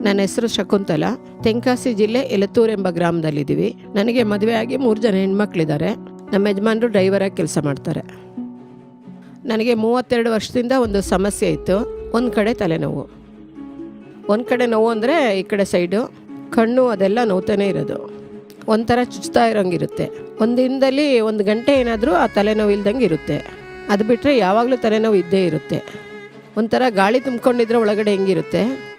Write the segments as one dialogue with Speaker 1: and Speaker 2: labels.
Speaker 1: ನನ್ನ ಹೆಸರು ಶಕುಂತಲ. ತೆಂಕಾಸಿ ಜಿಲ್ಲೆ ಎಲತ್ತೂರು ಎಂಬ ಗ್ರಾಮದಲ್ಲಿದ್ದೀವಿ. ನನಗೆ ಮದುವೆ ಆಗಿ ಮೂರು ಜನ ಹೆಣ್ಮಕ್ಳಿದ್ದಾರೆ. ನಮ್ಮ ಯಜಮಾನರು ಡ್ರೈವರಾಗಿ ಕೆಲಸ ಮಾಡ್ತಾರೆ. ನನಗೆ ಮೂವತ್ತೆರಡು ವರ್ಷದಿಂದ ಒಂದು ಸಮಸ್ಯೆ ಇತ್ತು. ಒಂದು ಕಡೆ ತಲೆನೋವು. ಒಂದು ಕಡೆ ನೋವು ಅಂದರೆ ಈ ಕಡೆ ಸೈಡು. ಕಣ್ಣು ಅದೆಲ್ಲ ನೋವ್ತಾನೆ ಇರೋದು. ಒಂಥರ ಚುಚ್ತಾ ಇರೋಂಗಿರುತ್ತೆ. ಒಂದು ದಿನದಲ್ಲಿ ಒಂದು ಗಂಟೆ ಏನಾದರೂ ಆ ತಲೆನೋವು ಇಲ್ದಂಗೆ ಇರುತ್ತೆ. ಅದು ಬಿಟ್ಟರೆ ಯಾವಾಗಲೂ ತಲೆನೋವು ಇದ್ದೇ ಇರುತ್ತೆ. ಒಂಥರ ಗಾಳಿ ತುಂಬ್ಕೊಂಡಿದ್ರೆ ಒಳಗಡೆ ಹೆಂಗಿರುತ್ತೆ.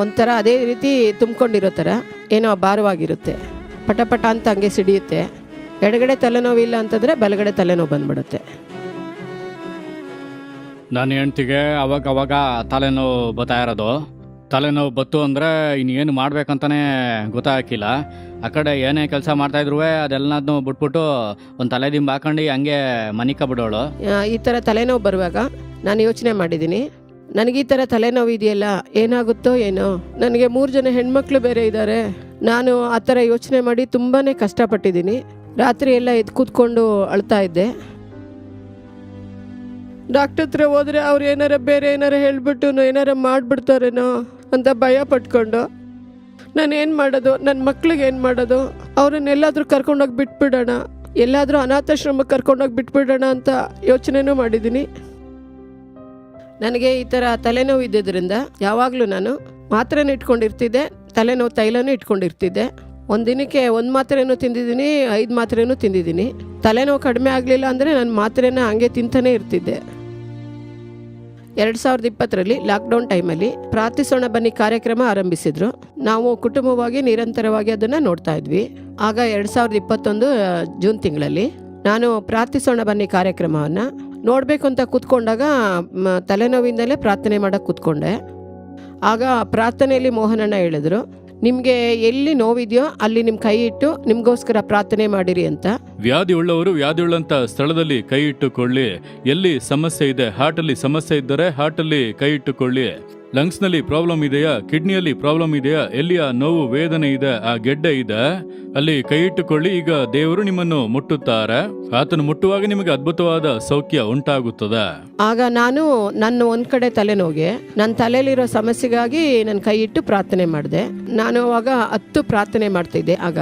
Speaker 1: ಒಂಥರ ಅದೇ ರೀತಿ ತುಂಬಿಕೊಂಡಿರೋ ಥರ. ಏನೋ ಭಾರವಾಗಿರುತ್ತೆ. ಪಟ ಪಟ ಅಂತ ಹಂಗೆ ಸಿಡಿಯುತ್ತೆ. ಎಡಗಡೆ ತಲೆನೋವು ಇಲ್ಲ ಅಂತಂದರೆ ಬಲಗಡೆ ತಲೆನೋವು ಬಂದ್ಬಿಡುತ್ತೆ.
Speaker 2: ನನ್ನ ಹೆಂಡ್ತಿಗೆ ಅವಾಗ ಅವಾಗ ತಲೆನೋವು ಬರ್ತಾ ಇರೋದು. ತಲೆನೋವು ಬತ್ತು ಅಂದರೆ ಇನ್ನೇನು ಮಾಡ್ಬೇಕಂತಾನೆ ಗೊತ್ತಾಗಿಲ್ಲ ಆ ಕಡೆ ಏನೇ ಕೆಲಸ ಮಾಡ್ತಾಯಿದ್ರು ಅದೆಲ್ಲದನ್ನು ಬಿಟ್ಬಿಟ್ಟು ಒಂದು ತಲೆದಿಂಬು ಹಾಕೊಂಡು ಹಂಗೆ ಮನಿಕ ಬಿಡೋಳು
Speaker 1: ಈ ಥರ ತಲೆನೋವು ಬರುವಾಗ ನಾನು ಯೋಚನೆ ಮಾಡಿದ್ದೀನಿ ನನಗೆ ಈ ಥರ ತಲೆನೋವು ಇದೆಯಲ್ಲ, ಏನಾಗುತ್ತೋ ಏನೋ? ನನಗೆ ಮೂರು ಜನ ಹೆಣ್ಮಕ್ಳು ಬೇರೆ ಇದ್ದಾರೆ. ನಾನು ಆ ಥರ ಯೋಚನೆ ಮಾಡಿ ತುಂಬಾ ಕಷ್ಟಪಟ್ಟಿದ್ದೀನಿ. ರಾತ್ರಿ ಎಲ್ಲ ಎದ್ದು ಕೂತ್ಕೊಂಡು ಅಳ್ತಾ ಇದ್ದೆ. ಡಾಕ್ಟರ್ ಹತ್ರ ಹೋದರೆ ಅವ್ರು ಏನಾರ ಬೇರೆ ಏನಾರ ಹೇಳ್ಬಿಟ್ಟು ಏನಾರ ಮಾಡಿಬಿಡ್ತಾರೇನೋ ಅಂತ ಭಯ ಪಟ್ಕೊಂಡು ನಾನು ಏನು ಮಾಡೋದು? ನನ್ನ ಮಕ್ಳಿಗೆ ಏನು ಮಾಡೋದು? ಅವ್ರನ್ನೆಲ್ಲಾದರೂ ಕರ್ಕೊಂಡೋಗಿ ಬಿಟ್ಬಿಡೋಣ. ಎಲ್ಲಾದರೂ ಅನಾಥಾಶ್ರಮಕ್ಕೆ ಕರ್ಕೊಂಡೋಗಿ ಬಿಟ್ಬಿಡೋಣ ಅಂತ ಯೋಚನೆನೂ ಮಾಡಿದ್ದೀನಿ. ನನಗೆ ಈ ಥರ ತಲೆನೋವು ಇದ್ದಿದ್ದರಿಂದ ಯಾವಾಗಲೂ ನಾನು ಮಾತ್ರೆನೂ ಇಟ್ಕೊಂಡಿರ್ತಿದ್ದೆ, ತಲೆನೋವು ತೈಲನೂ ಇಟ್ಕೊಂಡಿರ್ತಿದ್ದೆ. ಒಂದು ದಿನಕ್ಕೆ ಒಂದು ಮಾತ್ರೆನೂ ತಿಂದಿದ್ದೀನಿ, ಐದು ಮಾತ್ರೆನೂ ತಿಂದಿದ್ದೀನಿ. ತಲೆನೋವು ಕಡಿಮೆ ಆಗಲಿಲ್ಲ ಅಂದರೆ ನಾನು ಮಾತ್ರೆನ ಹಂಗೆ ತಿಂತಾನೇ ಇರ್ತಿದ್ದೆ. ಎರಡು ಸಾವಿರದ ಇಪ್ಪತ್ತರಲ್ಲಿ ಲಾಕ್ಡೌನ್ ಟೈಮಲ್ಲಿ ಪ್ರಾರ್ಥಿಸೋಣ ಬನ್ನಿ ಕಾರ್ಯಕ್ರಮ ಆರಂಭಿಸಿದ್ರು. ನಾವು ಕುಟುಂಬವಾಗಿ ನಿರಂತರವಾಗಿ ಅದನ್ನು ನೋಡ್ತಾ ಇದ್ವಿ. ಆಗ ಎರಡು ಸಾವಿರದ ಇಪ್ಪತ್ತೊಂದು ಜೂನ್ ತಿಂಗಳಲ್ಲಿ ನಾನು ಪ್ರಾರ್ಥಿಸೋಣ ಬನ್ನಿ ಕಾರ್ಯಕ್ರಮವನ್ನು. ನೋಡಬೇಕು ಅಂತ ಕೂತ್ಕೊಂಡಾಗ ತಲೆನೋವಿಂದಲೇ ಪ್ರಾರ್ಥನೆ ಮಾಡೋಕೆ ಕೂತ್ಕೊಂಡೆ. ಆಗ ಪ್ರಾರ್ಥನೆಯಲ್ಲಿ ಮೋಹನಣ್ಣ ಹೇಳಿದ್ರು, ನಿಮಗೆ ಎಲ್ಲಿ ನೋವಿದೆಯೋ ಅಲ್ಲಿ ನಿಮ್ಮ ಕೈ ಇಟ್ಟು ನಿಮಗೋಸ್ಕರ ಪ್ರಾರ್ಥನೆ ಮಾಡಿರಿ ಅಂತ.
Speaker 3: ವ್ಯಾಧಿ ಉಳ್ಳವರು ವ್ಯಾಧಿ ಉಳ್ಳಂತ ಸ್ಥಳದಲ್ಲಿ ಕೈ ಇಟ್ಟುಕೊಳ್ಳಿ. ಎಲ್ಲಿ ಸಮಸ್ಯೆ ಇದೆ, ಹಾರ್ಟಲ್ಲಿ ಸಮಸ್ಯೆ ಇದ್ದರೆ ಹಾರ್ಟಲ್ಲಿ ಕೈ ಇಟ್ಟುಕೊಳ್ಳಿ. ಲಂಗ್ಸ್ನಲ್ಲಿ ಪ್ರಾಬ್ಲಮ್ ಇದೆಯಾ? ಕಿಡ್ನಿಯಲ್ಲಿ ಪ್ರಾಬ್ಲಮ್ ಇದೆಯಾ? ಎಲ್ಲಿಯ ನೋವು, ವೇದನೆ ಇದೆ? ಆ ಗೆಡ್ಡೆ ಇದೆ? ಅಲ್ಲಿ ಕೈ ಇಟ್ಟುಕೊಳ್ಳಿ, ಈಗ ದೇವರು ನಿಮ್ಮನ್ನು ಮುಟ್ಟುತ್ತಾರೆ. ಆತನು ಮುಟ್ಟುವಾಗ ನಿಮಗೆ ಅದ್ಭುತವಾದ ಸೌಖ್ಯ ಉಂಟಾಗುತ್ತದೆ.
Speaker 1: ಆಗ ನಾನು ನನ್ನ ಒಂದ್ ಕಡೆ ತಲೆನೋಗೆ ನನ್ನ ತಲೆಯಲ್ಲಿರೋ ಸಮಸ್ಯೆಗಾಗಿ ನನ್ನ ಕೈ ಇಟ್ಟು ಪ್ರಾರ್ಥನೆ ಮಾಡಿದೆ. ನಾನು ಅವಾಗ ಹತ್ತು ಪ್ರಾರ್ಥನೆ ಮಾಡ್ತಿದ್ದೆ. ಆಗ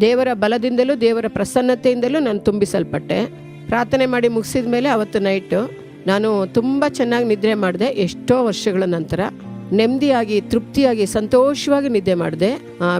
Speaker 1: ದೇವರ ಬಲದಿಂದಲೂ ದೇವರ ಪ್ರಸನ್ನತೆಯಿಂದಲೂ ನಾನು ತುಂಬಿಸಲ್ಪಟ್ಟೆ. ಪ್ರಾರ್ಥನೆ ಮಾಡಿ ಮುಗಿಸಿದ ಮೇಲೆ ಅವತ್ತು ನೈಟು ನಾನು ತುಂಬ ಚೆನ್ನಾಗಿ ನಿದ್ರೆ ಮಾಡಿದೆ, ಎಷ್ಟೋ ವರ್ಷಗಳ ನಂತರ. ನೆಮ್ಮದಿಯಾಗಿ, ತೃಪ್ತಿಯಾಗಿ, ಸಂತೋಷವಾಗಿ ನಿದ್ದೆ ಮಾಡಿದೆ.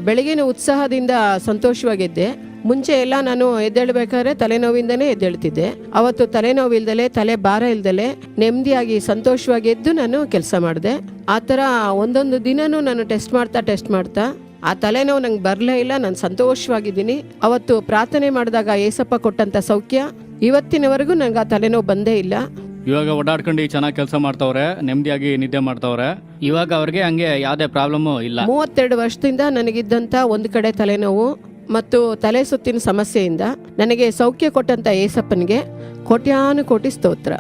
Speaker 1: ಬೆಳಗಿನ ಉತ್ಸಾಹದಿಂದ ಸಂತೋಷವಾಗಿದ್ದೆ. ಮುಂಚೆ ಎಲ್ಲ ನಾನು ಎದ್ದೇಳ್ಬೇಕಾದ್ರೆ ತಲೆನೋವಿಂದನೇ ಎದ್ದೇಳ್ತಿದ್ದೆ. ಅವತ್ತು ತಲೆನೋವು ಇಲ್ದಲೆ ತಲೆ ಭಾರ ಇಲ್ದಲೆ, ನೆಮ್ಮದಿಯಾಗಿ, ಸಂತೋಷವಾಗಿ ಎದ್ದು ನಾನು ಕೆಲಸ ಮಾಡಿದೆ. ಆ ಥರ ಒಂದೊಂದು ದಿನನೂ ನಾನು ಟೆಸ್ಟ್ ಮಾಡ್ತಾ ಟೆಸ್ಟ್ ಮಾಡ್ತಾ, ಆ ತಲೆನೋವು ನಂಗೆ ಬರಲೇ ಇಲ್ಲ, ನಾನು ಸಂತೋಷವಾಗಿದ್ದೀನಿ. ಅವತ್ತು ಪ್ರಾರ್ಥನೆ ಮಾಡಿದಾಗ ಏಸಪ್ಪ ಕೊಟ್ಟಂತ ಸೌಖ್ಯ, ಇವತ್ತಿನವರೆಗೂ ನಂಗೆ ಆ ತಲೆನೋವು ಬಂದೇ ಇಲ್ಲ.
Speaker 2: ಇವಾಗ ಓಡಾಡ್ಕೊಂಡು ಚೆನ್ನಾಗಿ ಕೆಲಸ ಮಾಡ್ತಾವ್ರೆ ನೆಮ್ಮದಿಯಾಗಿ ನಿದ್ದೆ ಮಾಡ್ತಾವ್ರೆ. ಇವಾಗ ಅವ್ರಿಗೆ ಹಂಗೆ ಯಾವ್ದೇ ಪ್ರಾಬ್ಲಮ್ ಇಲ್ಲ.
Speaker 1: ಮೂವತ್ತೆರಡು ವರ್ಷದಿಂದ ನನಗಿದ್ದಂತ ಒಂದು ಕಡೆ ತಲೆನೋವು ಮತ್ತು ತಲೆ ಸುತ್ತಿನ ಸಮಸ್ಯೆಯಿಂದ ನನಗೆ ಸೌಖ್ಯ ಕೊಟ್ಟಂತ ಏಸಪ್ಪನಿಗೆ ಕೋಟ್ಯಾನು ಕೋಟಿ ಸ್ತೋತ್ರ.